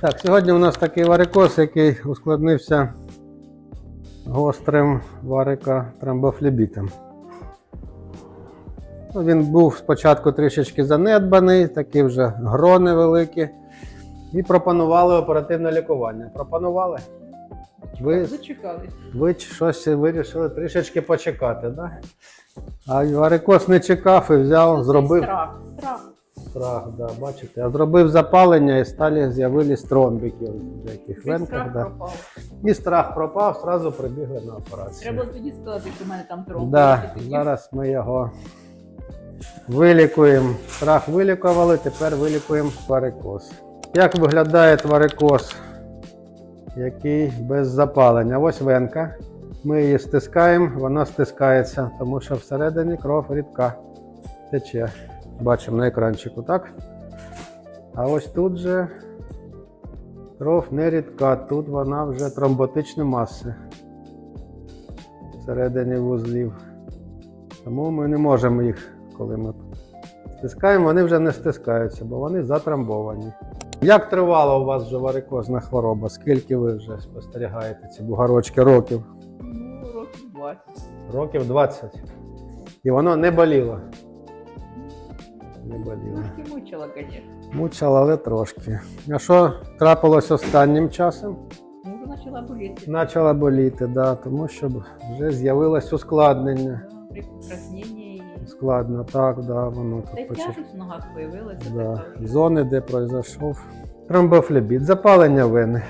Так, сьогодні у нас такий варикоз, який ускладнився гострим варикотромбофлебітом. Ну, Він був спочатку трішечки занедбаний, такі вже грони великі. І пропонували оперативне лікування. Пропонували? Ви, ви щось вирішили трішечки почекати, так? Да? А варикоз не чекав і взяв, зробив. Страх. Страх. Да, бачите. А зробив запалення і сталі з'явились тромбики в деяких Весь венках. страх Да. пропав. І страх пропав, одразу прибігли на операцію. Треба тоді сказати, що в мене там тромб. Да, тоді зараз ми його вилікуємо. Страх вилікували, тепер вилікуємо варикоз. Як виглядає варикоз, який без запалення? Ось венка. Ми її стискаємо, вона стискається, тому що всередині кров рідка тече. Бачимо на екранчику, так? А ось тут же кров не рідка, тут вона вже тромботичні маси всередині вузлів. Тому ми не можемо їх, коли ми стискаємо, вони вже не стискаються, бо вони затрамбовані. Як тривала у вас вже варикозна хвороба? Скільки ви вже спостерігаєте ці бугорочки років? Ну, років 20. Років 20. І воно не боліло. Не боліло. Трошки мучила, звісно. Мучило, але трошки. А що трапилось останнім часом? Ну, почала боліти. Почала боліти, да, тому що вже з'явилось ускладнення. При покрасненні. Складно, так, да, воно тут почало. тяжесть в ногах появилася. Да. Зони, де пройшов тромбофлебіт, запалення вени.